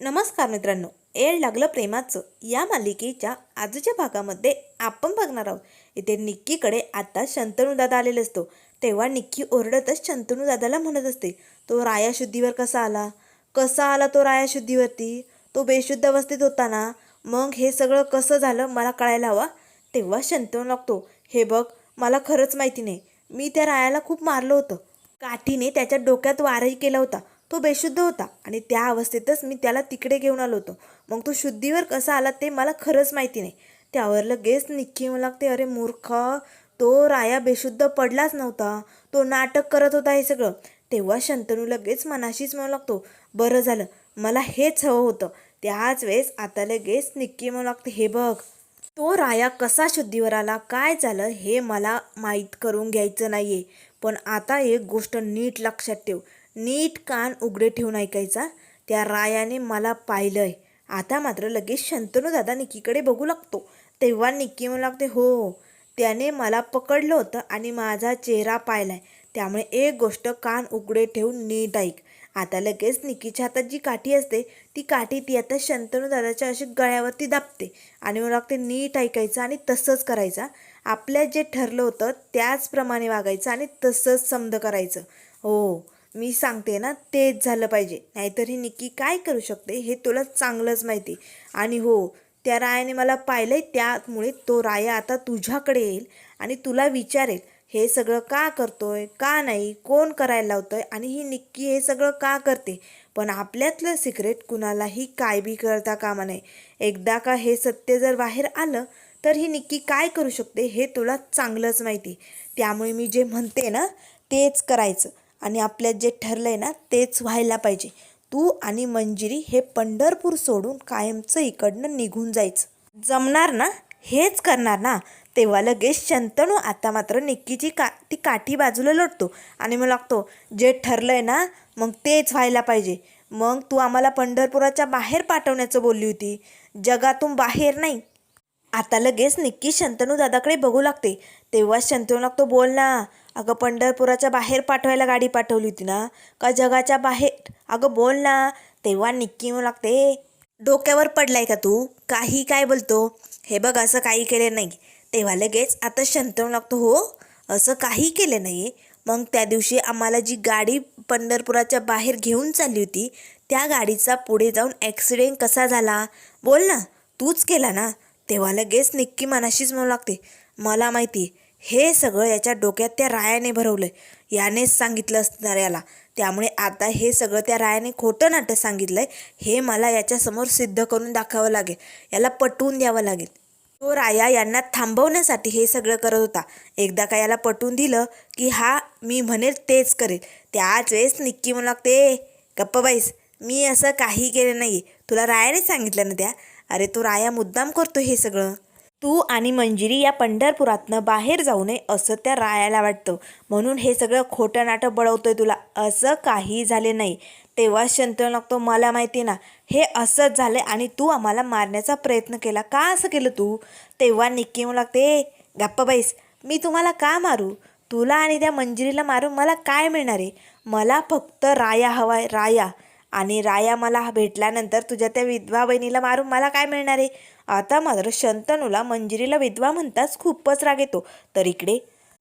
नमस्कार मित्रांनो एळ लागलं प्रेमाचं. या मालिकेच्या आजच्या भागामध्ये आपण बघणार आहोत. इथे निक्कीकडे आता शंतनूदादा आलेला असतो. तेव्हा निक्की ओरडतच शंतनुदादाला म्हणत असते तो राया शुद्धीवर कसा आला? कसा आला तो राया शुद्धीवरती? तो बेशुद्ध अवस्थेत होता ना? मग हे सगळं कसं झालं? मला कळायला हवा. तेव्हा शंतनू लागतो हे बघ मला खरंच माहिती नाही. मी त्या रायाला खूप मारलं होतं. काठीने त्याच्या डोक्यात वारही केला होता. तो बेशुद्ध होता. आणि त्या अवस्थेतच मी त्याला तिकडे घेऊन आलो होतो. मग तो शुद्धीवर कसा आला ते मला खरंच माहिती नाही. त्यावर लगेच निक्की मला लागते अरे मूर्ख तो राया बेशुद्ध पडलाच नव्हता. तो नाटक करत होता हे सगळं. तेव्हा शंतनू लगेच मनाशीच म्हणू लागतो बरं झालं मला हेच हवं होतं. त्याच वेळेस आता लगेच निक्की म्हणू लागते हे बघ तो राया कसा शुद्धीवर आला काय झालं हे मला माहीत करून घ्यायचं नाही आहे पण आता एक गोष्ट नीट लक्षात ठेव. नीट कान उघडे ठेवून ऐकायचा. त्या रायाने मला पाहिलं आहे आता मात्र लगेच शंतनू दादा निक्कीकडे बघू लागतो. तेव्हा निक्की म्हणू लागते हो, हो त्याने मला पकडलं होतं आणि माझा चेहरा पाहिलाय. त्यामुळे एक गोष्ट कान उघडे ठेवून नीट ऐक. आता लगेच निकीच्या हातात जी काठी असते ती काठी ती आता शंतनू दादाच्या अशी गळ्यावरती दाबते आणि मला लागते नीट ऐकायचं आणि तसंच करायचं. आपल्या जे ठरलं होतं त्याचप्रमाणे वागायचं आणि तसंच समज करायचं. हो. हो. मी सांगते ना तेच झालं पाहिजे. नाहीतर ही निक्की काय करू शकते हे तुला चांगलंच माहिती. आणि हो त्या रायाने मला पाहिलंय त्यामुळे तो राया आता तुझ्याकडे येईल आणि तुला विचारेल हे सगळं का करतोय का नाही कोण करायला लावतोय आणि ही निक्की हे सगळं का करते? पण आपल्यातलं सिक्रेट कुणालाही काय बी करता कामा नये. एकदा का हे सत्य जर बाहेर आलं तर ही निक्की काय करू शकते हे तुला चांगलंच माहिती. त्यामुळे मी जे म्हणते ना तेच करायचं. आणि आपल्यात जे ठरलं आहे ना तेच व्हायला पाहिजे. तू आणि मंजिरी हे पंढरपूर सोडून कायमचं इकडनं निघून जायचं. जमणार ना? हेच करणार ना? तेव्हा लगेच शंतनू आता मात्र निक्कीची का ती काठी बाजूला लोटतो आणि मग लागतो जे ठरलं आहे ना मग तेच व्हायला पाहिजे. मग तू आम्हाला पंढरपुराच्या बाहेर पाठवण्याचं बोलली होती. जगातून बाहेर नाही. आता लगेच निक्की शंतनू दादाकडे बघू लागते. तेव्हा शंतनू लागतो बोल ना अगं पंढरपुराच्या बाहेर पाठवायला गाडी पाठवली होती ना का जगाच्या बाहेर? अगं बोल ना तेव्हा निक्की म्हणू लागते डोक्यावर पडलाय का तू? काही काय बोलतो? हे बघ असं काही केलं नाही. तेव्हा लगेच आता शंतनू लागतो हो असं काही केलं नाही मग त्या दिवशी आम्हाला जी गाडी पंढरपुराच्या बाहेर घेऊन चालली होती त्या गाडीचा पुढे जाऊन ॲक्सिडेंट कसा झाला? बोल ना तूच केला ना? तेव्हा लगेच निक्की मनाशीच म्हणू लागते मला माहिती हे सगळं याच्या डोक्यात त्या रायाने भरवलं यानेच सांगितलं असणार याला. त्यामुळे आता हे सगळं त्या रायाने खोटं नाटक सांगितलंय हे मला याच्यासमोर सिद्ध करून दाखवावं लागेल. याला पटवून द्यावं लागेल. तो राया यांना थांबवण्यासाठी हे सगळं करत होता. एकदा का याला पटवून दिलं की हा मी म्हणेल तेच करेल. त्याच वेळेस निक्की म्हणू लागते गप्प बाईस मी असं काही केलं नाही तुला रायाने सांगितलं ना त्या? अरे तो राया मुद्दाम करतो हे सगळं. तू आणि मंजिरी या पंढरपुरातनं बाहेर जाऊ नये असं त्या रायाला वाटतं. म्हणून हे सगळं खोटं नाटक बळवतोय तुला. असं काही झाले नाही. तेव्हा शंतनू लागतो मला माहिती ना हे असंच झालं आणि तू आम्हाला मारण्याचा प्रयत्न केला. का असं केलं तू? तेव्हा निक्की म्हणू लागते गप्पा बाईस मी तुम्हाला का मारू? तुला आणि त्या मंजिरीला मारून मला काय मिळणार आहे? मला फक्त राया हवाय राया. आणि राया मला भेटल्यानंतर तुझ्या त्या विधवा बहिणीला मारून मला काय मिळणार आहे? आता मात्र शंतनूला मंजिरीला विधवा म्हणताच खूपच राग येतो. तर इकडे.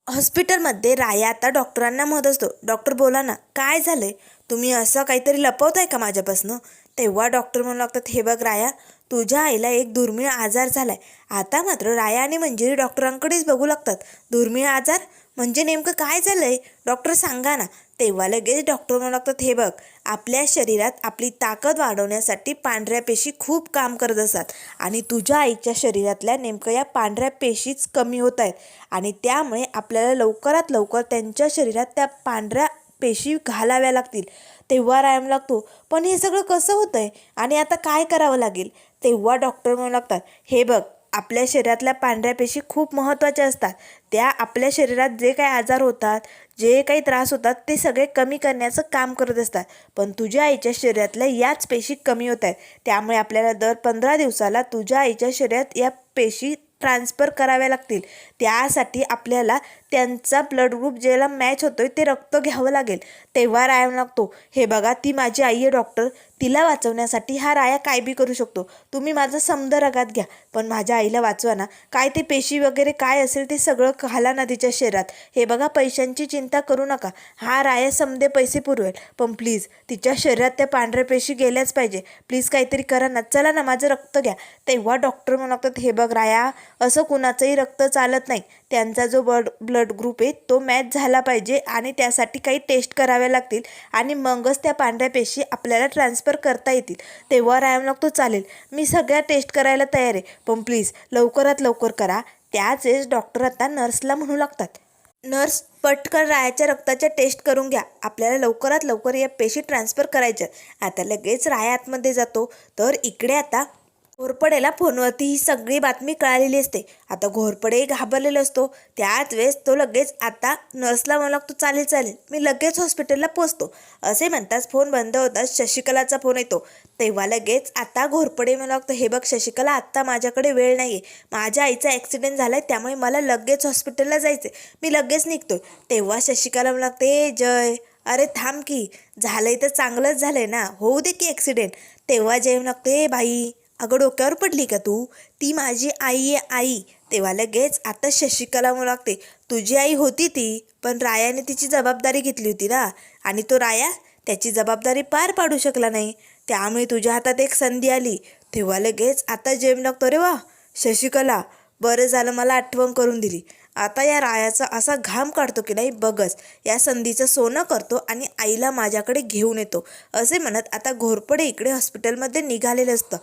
हॉस्पिटलमध्ये राया आता डॉक्टरांना म्हणत असतो. डॉक्टर बोला ना काय झालंय? तुम्ही असं काहीतरी लपवताय का माझ्यापासनं? तेव्हा डॉक्टर म्हणू लागतात हे बघ राया तुझ्या आईला एक दुर्मिळ आजार झालाय. आता मात्र राया आणि मंजिरी डॉक्टरांकडेच बघू लागतात. दुर्मिळ आजार म्हणजे नेमकं काय झालंय? डॉक्टर सांगा ना. तेव्हा लगेच डॉक्टर म्हणू लागतात हे बघ आपल्या शरीरात आपली ताकद वाढवण्यासाठी पांढऱ्या पेशी खूप काम करत असतात. आणि तुझ्या आईच्या शरीरातल्या नेमकं या पांढऱ्या पेशीच कमी होत आहेत. आणि त्यामुळे आपल्याला लवकरात लवकर त्यांच्या शरीरात त्या पांढऱ्या पेशी घालाव्या लागतील. तेव्हा रायम लागतो. पण हे सगळं कसं होतं आहे आणि आता काय करावं लागेल? तेव्हा डॉक्टर म्हणू लागतात हे बघ आपल्या शरीरातल्या पांढऱ्या पेशी खूप महत्त्वाच्या असतात. त्या आपल्या शरीरात जे काही आजार होतात जे काही त्रास होतात ते सगळे कमी करण्याचं काम करत असतात. पण तुझ्या आईच्या शरीरातल्या याच पेशी कमी होत आहेत. त्यामुळे आपल्याला दर पंधरा दिवसाला तुझ्या आईच्या शरीरात या पेशी ट्रान्सफर कराव्या लागतील. त्यासाठी आपल्याला त्यांचा ब्लड ग्रुप ज्याला मॅच होतोय ते रक्त घ्यावं लागेल. तेव्हा राया लागतो हे बघा ती माझी आई आहे डॉक्टर तिला वाचवण्यासाठी हा राया काय बी करू शकतो. तुम्ही माझा समद रगात घ्या. पण माझ्या आईला वाचवा ना. काय ते पेशी वगैरे काय असेल ते सगळं खाला ना तिच्या शरीरात. हे बघा पैशांची चिंता करू नका. हा राया समदे पैसे पुरवेल. पण प्लीज तिच्या शरीरात त्या पांढऱ्या पेशी गेल्याच पाहिजे. प्लीज काहीतरी करा ना. चला ना माझं रक्त घ्या. तेव्हा डॉक्टर म्हणतात हे बघ राया असं कुणाचंही रक्त चालत नाही. त्यांचा जो ब्लड ब्लड ग्रुप आहे तो मॅच झाला पाहिजे आणि त्यासाठी काही टेस्ट कराव्या लागतील आणि मगच त्या पांढऱ्या पेशी आपल्याला ट्रान्सफर करता येतील. तेव्हा रायाम लागतो चालेल. मी सगळ्या टेस्ट करायला तयार आहे. पण प्लीज लवकरात लवकर करा. त्याच वेळेस डॉक्टर आता नर्सला म्हणू लागतात. नर्स पटकन रायाच्या रक्ताच्या टेस्ट करून घ्या. आपल्याला लवकरात लवकर या पेशी ट्रान्सफर करायच्या आता लगेच राया आतमध्ये जातो. तर इकडे आता घोरपडेला फोनवरती ही सगळी बातमी कळालेली असते. आता घोरपडे घाबरलेला असतो. त्याच वेळेस तो लगेच आता नर्सला म्हणू लागतो चालेल चालेल. मी लगेच हॉस्पिटलला पोचतो. असे म्हणताच फोन बंद होताच शशिकलाचा फोन येतो. तेव्हा लगेच आता घोरपडे म्हणू लागतो. हे बघ शशिकला आत्ता माझ्याकडे वेळ नाही आहे माझ्या आईचा ॲक्सिडेंट झाला आहे त्यामुळे मला लगेच हॉस्पिटलला जायचं मी लगेच निघतो तेव्हा शशिकला म्हणू लागते जय. अरे थांब की. झालंय तर चांगलंच झालंय ना. होऊ दे की ॲक्सिडेंट तेव्हा जय म्हणू लागते "ए, बाई. अगं डोक्यावर पडली का तू? ती माझी आई आहे आई. तेव्हा लगेच आता शशिकला म्हणू लागते तुझी आई होती ती पण रायाने तिची जबाबदारी घेतली होती ना. आणि तो राया त्याची जबाबदारी पार पाडू शकला नाही. त्यामुळे तुझ्या हातात एक संधी आली. तेव्हा लगेच आता जेम लागतो रे वा. शशिकला बरं झालं मला आठवण करून दिली. आता या रायाचा असा घाम काढतो की नाही बघच. या संधीचं सोनं करतो आणि आईला माझ्याकडे घेऊन येतो. असे म्हणत आता घोरपडे इकडे हॉस्पिटलमध्ये निघालेलं असतं.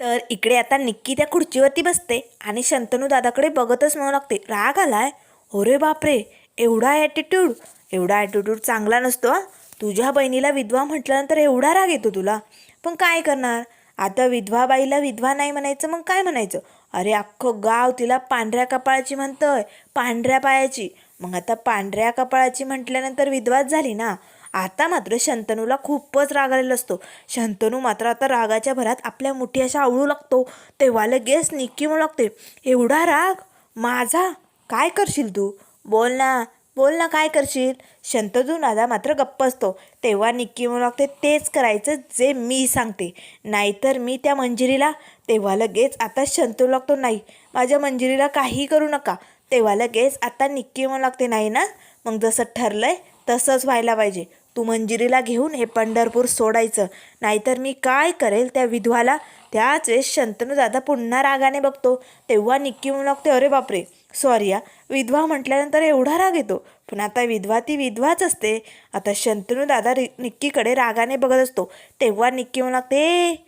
तर इकडे आता निक्की त्या खुर्चीवरती बसते आणि शंतनू दादाकडे बघतच म्हणू लागते राग आलाय? अरे बापरे एवढा ॲटिट्यूड एवढा ॲटिट्यूड चांगला नसतो हा? तुझ्या बहिणीला विधवा म्हटल्यानंतर एवढा राग येतो तुला. पण काय करणार? आता विधवा बाईला विधवा नाही म्हणायचं मग काय म्हणायचं? अरे अख्खं गाव तिला पांढऱ्या कपाळाची म्हणतंय पांढऱ्या पायाची. मग आता पांढऱ्या कपाळाची म्हटल्यानंतर विधवाच झाली ना? आता मात्र शंतनूला खूपच राग आलेला असतो. शंतनू मात्र आता रागाच्या भरात आपल्या मुठी अशा आवळू लागतो. तेव्हा लगेच निक्की म्हणू लागते एवढा राग? माझा? काय करशील तू? बोल ना बोल ना काय करशील? शंतनू नादा मात्र गप्प असतो. तेव्हा निक्की म्हणू लागते तेच करायचं जे मी सांगते. नाहीतर मी त्या मंजिरीला तेव्हा लगेच आता शंतनू लागतो नाही माझ्या मंजिरीला काही करू नका तेव्हा लगेच आता निक्की म्हणू लागते नाही ना मग जसं ठरलं आहे तसंच व्हायला पाहिजे. तू मंजिरीला घेऊन हे पंढरपूर सोडायचं. नाहीतर मी काय करेल त्या विधवाला? त्याच वेळेस शंतनू दादा पुन्हा रागाने बघतो. तेव्हा निक्की म्हणू लागते अरे बापरे सॉरी या विधवा म्हटल्यानंतर एवढा राग येतो. पण आता विधवा ती विधवाच असते. आता शंतनू दादा रि निक्कीकडे रागाने बघत असतो. तेव्हा निक्की म्हणू लागते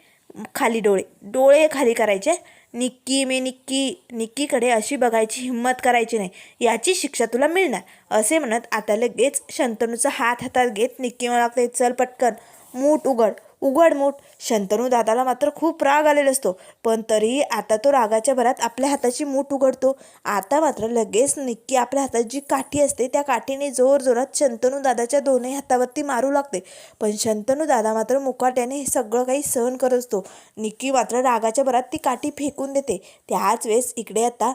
खाली डोळे डोळे खाली करायचे. निक्की मी निक्की निक्कीकडे अशी बघायची हिंमत करायची नाही. याची शिक्षा तुला मिळणार. असे म्हणत आता लगेच शंतनूचा हात हातात घेत निक्की मला लागते चल पटकन मूठ उघड. उघड मूठ. शंतनू दादाला मात्र खूप राग आलेला असतो. पण तरीही आता तो रागाच्या भरात आपल्या हाताची मूठ उघडतो. आता मात्र लगेच निक्की आपल्या हातात जी काठी असते त्या काठीने जोर जोरात शंतनू दादाच्या दोन्ही हातावरती मारू लागते. पण शंतनू दादा मात्र मुकाट्याने हे सगळं काही सहन करत असतो. निक्की मात्र रागाच्या भरात ती काठी फेकून देते. त्याच वेळेस इकडे आता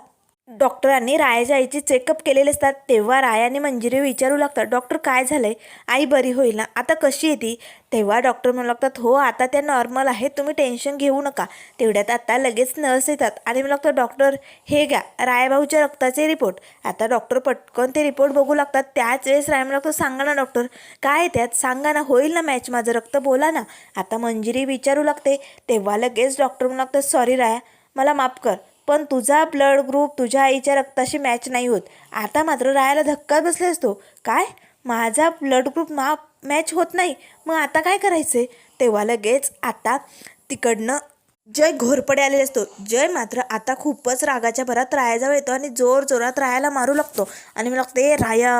डॉक्टरांनी रायाच्या आईचे चेकअप केलेले असतात तेव्हा रायाने मंजिरी विचारू लागतात डॉक्टर काय झालंय? आई बरी होईल ना? आता कशी आहे ती? तेव्हा डॉक्टर म्हणू लागतात हो आता त्या नॉर्मल आहेत तुम्ही टेन्शन घेऊ नका. तेवढ्यात आता लगेच नर्स येतात. आणि म्हणू लागतात डॉक्टर हे घ्या रायाभाऊच्या रक्ताचे रिपोर्ट. आता डॉक्टर पटकन ते रिपोर्ट बघू लागतात. त्याच वेळेस राय म्हणू लागतो सांगा ना डॉक्टर काय त्यात? सांगा ना होईल ना मॅच माझं रक्त? बोला ना. आता मंजिरी विचारू लागते तेव्हा लगेच डॉक्टर म्हणू लागतात सॉरी राया मला माफ कर. पण तुझा ब्लड ग्रुप तुझ्या आईच्या रक्ताशी मॅच नाही होत. आता मात्र रायाला धक्का बसलेस असतो काय? माझा ब्लड ग्रुप मा मॅच होत नाही. मग आता काय करायचे तेव्हा लगेच आता तिकडनं जय घोरपडे आलेले असतो. जय मात्र आता खूपच रागाच्या भरात रायाजवळ येतो आणि जोर जोरात रायाला मारू लागतो. आणि मला ए राया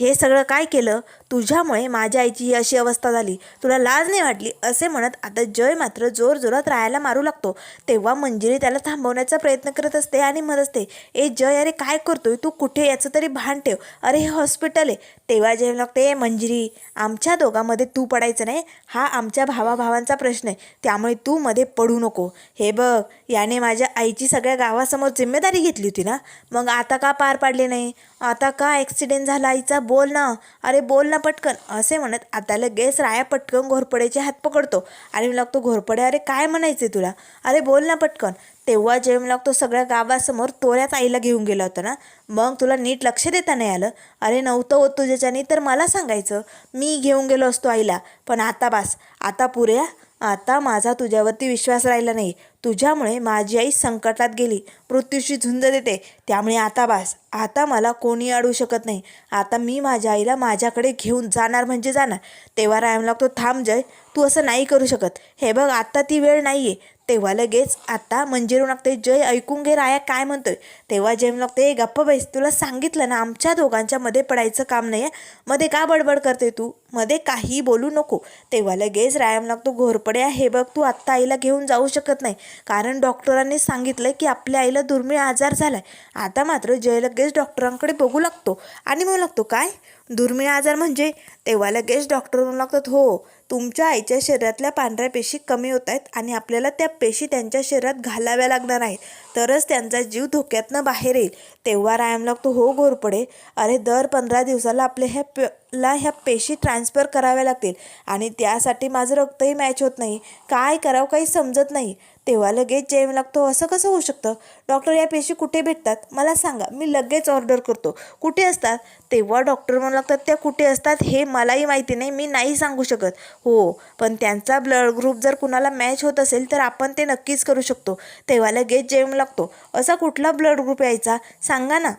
हे सगळं काय केलं? तुझ्यामुळे माझ्या आईची ही अशी अवस्था झाली. तुला लाज नाही वाटली? असे म्हणत आता जय मात्र जोर जोरात रायाला मारू लागतो. तेव्हा मंजिरी त्याला थांबवण्याचा प्रयत्न करत असते आणि म्हणत असते ए जय अरे काय करतोय? तू कुठे? याचं तरी भान ठेव. अरे हे हॉस्पिटल आहे. तेव्हा जय लागते मंजिरी आमच्या दोघांमध्ये तू पडायचं नाही हा आमच्या भावाभावांचा प्रश्न आहे. त्यामुळे तू मध्ये पडू नको. हे बघ याने माझ्या आईची सगळ्या गावासमोर जिम्मेदारी घेतली होती ना? मग आता का पार पाडले नाही? आता का ॲक्सिडेंट झाला? आईचा बोल ना. अरे बोल ना पटकन. असे म्हणत आता लगेच राया पटकन घोरपड्याचे हात पकडतो. आणि लागतो घोरपडे? अरे काय म्हणायचे तुला? अरे बोल ना पटकन. तेव्हा जेम लागतो सगळ्या गावासमोर तोऱ्याच आईला घेऊन गेला होता ना. मग तुला नीट लक्ष देता नाही आलं. अरे नव्हतं होत तुझ्याच्यानी तर मला सांगायचं. मी घेऊन गेलो असतो आईला. पण आता बास आता पुऱ्या आता माझा तुझ्यावरती विश्वास राहिला नाही. तुझ्यामुळे माझी आई संकटात गेली. मृत्यूशी झुंज देते. त्यामुळे आता बास आता मला कोणी अडू शकत नाही. आता मी माझ्या आईला माझ्याकडे घेऊन जाणार म्हणजे जाणार. तेव्हा रायमला लागतो थांब जय तू असं नाही करू शकत. हे बघ आत्ता ती वेळ नाही आहे तेव्हा लगेच आता मंजिरू लागते जय ऐकून घे राया काय म्हणतोय? तेव्हा जय लागते गप्प बैस तुला सांगितलं ना आमच्या दोघांच्या मध्ये पडायचं काम नाही आहे मध्ये का बडबड करते तू? मध्ये काही बोलू नको. तेव्हा लगेच रायाम लागतो घोरपड्या हे बघ तू आत्ता आईला घेऊन जाऊ शकत नाही. कारण डॉक्टरांनी सांगितलं की आपल्या आईला दुर्मिळ आजार झालाय. आता मात्र जय लगेच डॉक्टरांकडे बघू लागतो. आणि म्हणू लागतो काय? दुर्मिळ आजार म्हणजे तेव्हा लगेच डॉक्टर म्हणू लागतात हो तुमच्या आईच्या शरीरातल्या पांढऱ्या पेशी कमी होत आहेत आणि आपल्याला त्या पेशी त्यांच्या शरीरात घालाव्या लागणार आहेत. तरच त्यांचा जीव धोक्यातनं बाहेर येईल. तेव्हा रायम लागतो हो घोरपडे अरे दर पंधरा दिवसाला आपल्या ह्या पे ला ह्या पेशी ट्रान्सफर कराव्या लागतील. आणि त्यासाठी माझं रक्तही मॅच होत नाही. काय करावं काही समजत नाही. तेव्हा लगेच जेम लागतो. असं कसं होऊ शकतं? डॉक्टर या पेशी कुठे भेटतात? मला सांगा. मी लगेच ऑर्डर करतो. कुठे असतात? तेव्हा डॉक्टर म्हणू लागतात त्या कुठे असतात हे मलाही माहिती नाही. मी नाही सांगू शकत. हो पण त्यांचा ब्लड ग्रुप जर कुणाला मॅच होत असेल तर आपण ते नक्कीच करू शकतो. तेव्हा लगेच जेम लागतो असा कुठला ब्लड ग्रुप यायचा? सांगा ना.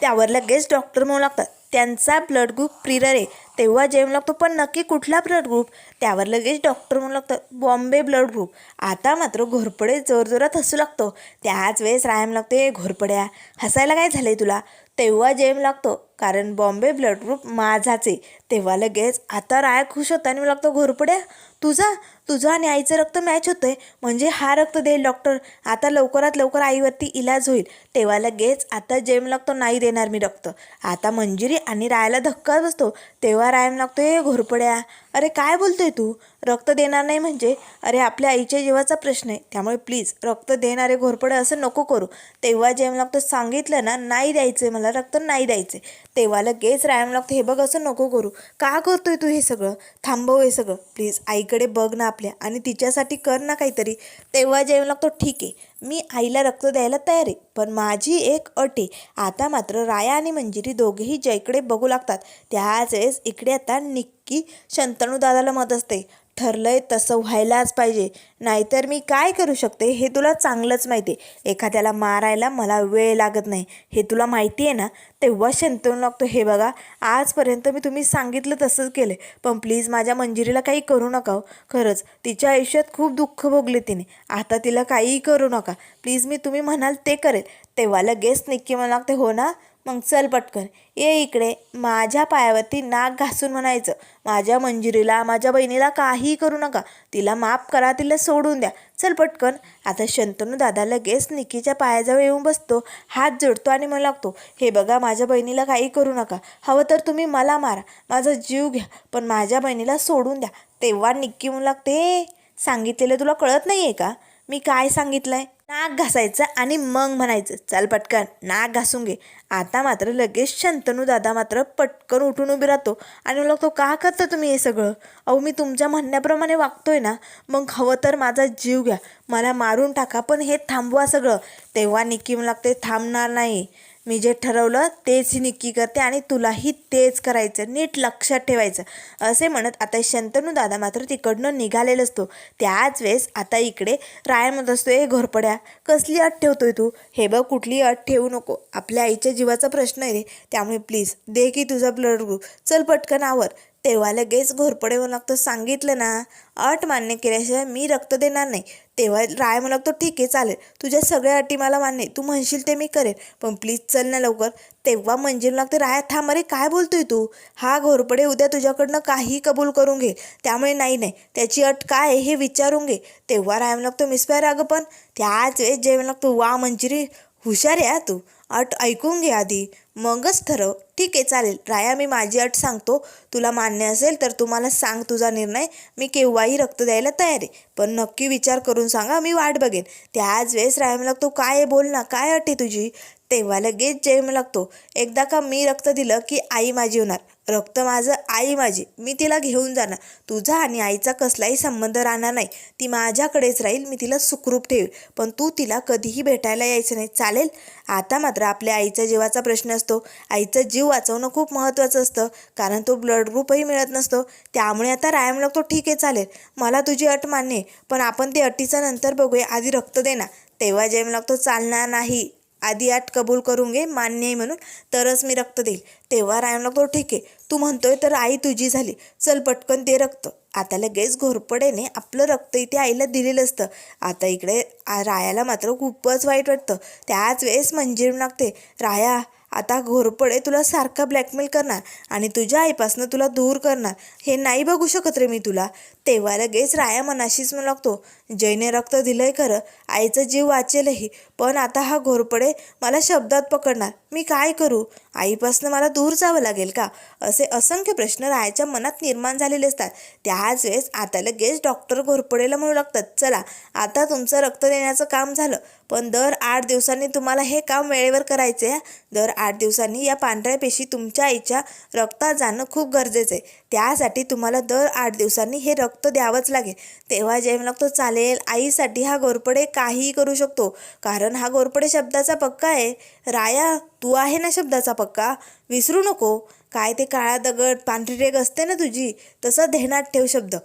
त्यावर लगेच डॉक्टर म्हणू लागतात त्यांचा ब्लड ग्रुप प्रिरर आहे. तेव्हा जेम लागतो पण नक्की कुठला ब्लड ग्रुप त्यावर लगेच डॉक्टर म्हणू लागतात बॉम्बे ब्लड ग्रुप आता मात्र घोरपडे जोरजोरात हसू लागतो. त्याच वेळेस रायम लागते घोरपड्या हसायला काय झालं आहे तुला? तेव्हा जेम लागतो कारण बॉम्बे ब्लड ग्रुप माझाच. आहे तेव्हा लगेच आता राया खुश होता आणि मला लागतो घोरपड्या तुझा तुझं आणि आईचं रक्त मॅच होतं आहे म्हणजे हा रक्त देईल डॉक्टर आता लवकरात लवकर आईवरती इलाज होईल. तेव्हा लगेच आता जेम लागतो नाही देणार मी रक्त आता मंजिरी आणि रायाला धक्का बसतो. तेव्हा रायम लागतो हे घोरपड्या अरे काय बोलतोय तू? रक्त देणार नाही म्हणजे? अरे आपल्या आईच्या जीवाचा प्रश्न आहे. त्यामुळे प्लीज रक्त देणारे घोरपडे असं नको करू. तेव्हा जेम लागतो सांगितलं ना नाही द्यायचं मला रक्त नाही द्यायचं तेव्हा लगेच रायम लागतो. हे बघ असं नको करू. का करतोय तू हे सगळं? थांबव हे सगळं. प्लीज आईकडे बघ ना आपल्या. आणि तिच्यासाठी कर ना काहीतरी. तेव्हा जेवण लागतो ठीक आहे. मी आईला रक्त द्यायला तयार आहे. पण माझी एक अट आहे. आता मात्र राया आणि मंजिरी दोघेही जयकडे बघू लागतात. त्याच वेळेस इकडे आता निक्की शंतनू दादाला मत असते. ठरलंय तसं व्हायलाच पाहिजे. नाहीतर मी काय करू शकते हे तुला चांगलंच माहिती आहे एखाद्याला मारायला मला वेळ लागत नाही. हे तुला माहिती आहे ना? तेव्हा शंतनू लागतो हे बघा आजपर्यंत मी तुम्ही सांगितलं तसंच केलं पण प्लीज माझ्या मंजिरीला काही करू नका हो. खरंच तिच्या आयुष्यात खूप दुःख भोगले तिने. आता तिला काहीही करू नका. प्लीज मी तुम्ही म्हणाल ते करेल. तेव्हा लगेच निक्की मला लागते हो ना? मग चल पटकन. ये इकडे. माझ्या पायावरती नाक घासून म्हणायचं. माझ्या मंजिरीला माझ्या बहिणीला काही करू नका. तिला माफ करा तिला सोडून द्या. चल पटकन. आता शंतनू दादा लगेच निकीच्या पायाजवळ येऊन बसतो. हात जोडतो आणि मला लागतो. हे बघा माझ्या बहिणीला काही करू नका. हवं तर तुम्ही मला मारा. माझा जीव घ्या. पण माझ्या बहिणीला सोडून द्या. तेव्हा निक्की म्हणू लागते सांगितलेलं तुला कळत नाही आहे का? मी काय सांगितलंय? नाक घासायचं आणि मग म्हणायचं चल पटकन नाक घासून घे. आता मात्र लगेच शंतनू दादा मात्र पटकन उठून उभी राहतो आणि मला तो का करता तुम्ही हे सगळं? अहो मी तुमच्या म्हणण्याप्रमाणे वागतोय ना. मग हवं तर माझा जीव घ्या. मला मारून टाका पण हे थांबवा सगळं. तेव्हा निकीम मला लागते थांबणार नाही. मी जे ठरवलं तेच ही निक्की करते आणि तुलाही तेच करायचं नीट लक्षात ठेवायचं. असे म्हणत आता शंतनू दादा मात्र तिकडनं निघालेला असतो त्याच वेळेस आता इकडे राय म्हणत असतो ए घोरपड्या. कसली अट ठेवतोय तू? हे बघ कुठली अट ठेवू नको. आपल्या आईच्या जीवाचा प्रश्न आहे रे. त्यामुळे प्लीज दे की तुझा ब्लड ग्रुप चल पटकन आवर. तेव्हा लगेच घोरपडे म्हणू लागतो. सांगितलं ना अट मान्य केल्याशिवाय मी रक्त देणार नाही. तेव्हा राय म्हणू लागतो ठीक आहे चालेल. तुझ्या सगळ्या अटी मला मान्य तू म्हणशील ते मी करेन पण प्लीज चल ना लवकर. तेव्हा म्हणजे मंजिरी लागते राया थांब अरे काय बोलतोय तू? हा घोरपडे उद्या तुझ्याकडनं काही कबूल करून घे. त्यामुळे नाही नाही. त्याची अट काय आहे हे विचारून घे. तेव्हा राय म्हणू लागतो मिसफायर अगं पण त्याच वेळेस जे म्हणू लागतो वा मंजिरी हुशार आहे तू. अट ऐकून घे आधी. मगच ठरव. ठीक आहे चालेल. राया मी माझी अट सांगतो. तुला मान्य असेल तर तू मला सांग तुझा निर्णय. मी केव्हाही रक्त द्यायला तयार आहे. पण नक्की विचार करून सांगा मी वाट बघेन. त्याच वेळेस राया मला तू काय आहे? बोल ना. काय अट आहे तुझी? तेव्हा लगेच जैम लागतो. एकदा का मी रक्त दिलं की आई माझी होणार. रक्त माझं आई माझी. मी तिला घेऊन जाणार. तुझा आणि आईचा कसलाही संबंध राहणार नाही. ती माझ्याकडेच राहील मी तिला सुखरूप ठेवी पण तू तिला कधीही भेटायला यायचं नाही. चालेल? आता मात्र आपल्या आईच्या जीवाचा प्रश्न असतो. आईचा जीव वाचवणं खूप महत्त्वाचं असतं. कारण तो ब्लड ग्रुपही मिळत नसतो. त्यामुळे आता रायम लागतो. ठीक आहे चालेल. मला तुझी अट मान्य पण आपण ते अटीचा नंतर बघूया. आधी रक्त देणार. तेव्हा जेम लागतो. चालणार नाही. आधी आठ कबूल करून घे मान्य आहे म्हणून तरच मी रक्त देईल. तेव्हा रायम लागतो ठीक आहे तू म्हणतोय तर आई तुझी झाली. चल पटकन ते रक्त. आता लगेच घोरपडेने आपलं रक्त इथे आईला दिलेलं असतं. आता इकडे रायाला मात्र खूपच वाईट वाटतं. त्याच वेळेस मंजीर लागते राया आता घोरपडे तुला सारखा ब्लॅकमेल करणार आणि तुझ्या आईपासनं तुला दूर करणार. हे नाही बघू शकत रे मी तुला. तेव्हा लगेच राया मनाशीच म्हणू लागतो जयने रक्त दिलंय खरं आईचा जीव वाचेलही पण आता हा घोरपडे मला शब्दात पकडणार मी काय करू? आईपासनं मला दूर जावं लागेल का? असे असंख्य प्रश्न रायाच्या मनात निर्माण झालेले असतात. त्याच वेळेस आता लगेच डॉक्टर घोरपडेला म्हणू लागतात चला आता तुमचं रक्त देण्याचं काम झालं पण दर आठ दिवसांनी तुम्हाला हे काम वेळेवर करायचं आहे दर आठ दिवसांनी या पांढऱ्या पेशी तुमच्या आईच्या रक्तात जाणं खूप गरजेचं आहे त्यासाठी तुम्हाला दर आठ दिवसांनी हे रक्त द्यावंच लागेल. तेव्हा जेव्हा लागतो चालेल आईसाठी हा घोरपडे काहीही करू शकतो. कारण हा घोरपडे शब्दाचा पक्का आहे. राया तू आहे ना शब्दाचा पक्का? विसरू नको. काय ते काळा दगड पांढरी रेग असते ना तुझी तसं ध्यानात ठेव शब्द.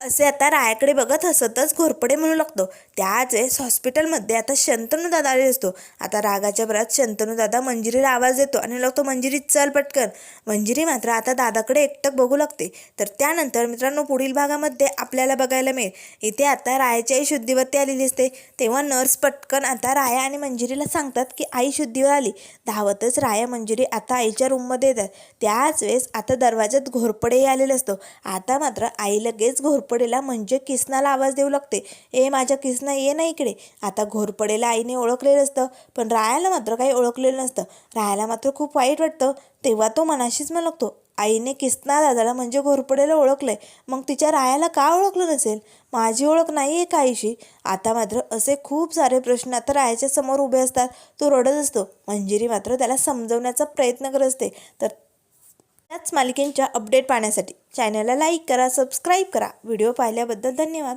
असे आता रायाकडे बघत हसतच घोरपडे म्हणू लागतो. त्याच वेळेस हॉस्पिटलमध्ये आता शंतनूदादा आले असतो. आता रागाच्या भरात शंतनूदादा मंजिरीला आवाज देतो आणि लागतो मंजिरी चल पटकन. मंजिरी मात्र आता दादाकडे एकटक बघू लागते. तर त्यानंतर मित्रांनो पुढील भागामध्ये आपल्याला बघायला मिळेल. इथे आता रायाची आई शुद्धीवरती आलेली असते. तेव्हा नर्स पटकन आता राया आणि मंजिरीला सांगतात की आई शुद्धीवर आली. धावतच राया मंजिरी आता आईच्या रूममध्ये येतात. त्याच वेळेस आता दरवाज्यात घोरपडेही आलेला असतो. आता मात्र आई लगेच घोरपडेला म्हणजे किसनाला आवाज देऊ लागते. ए माझ्या किसना ये ना इकडे. आता घोरपडेला आईने ओळखलेलं असतं पण रायाला मात्र काही ओळखलेलं नसतं. रायाला मात्र खूप वाईट वाटतं. तेव्हा तो मनाशीच म्हणतो आईने किसना दादाला म्हणजे घोरपडेला ओळखलंय. मग तिच्या रायाला का ओळखलं नसेल? माझी ओळख नाही आहे काहीशी आता मात्र असे खूप सारे प्रश्न आता रायाच्या समोर उभे असतात. तो रडत असतो. मंजिरी मात्र त्याला समजवण्याचा प्रयत्न करत असते. तर त्याच मालिकेंच्या अपडेट पाहण्यासाठी चॅनलला लाईक करा सबस्क्राईब करा. व्हिडिओ पाहिल्याबद्दल धन्यवाद.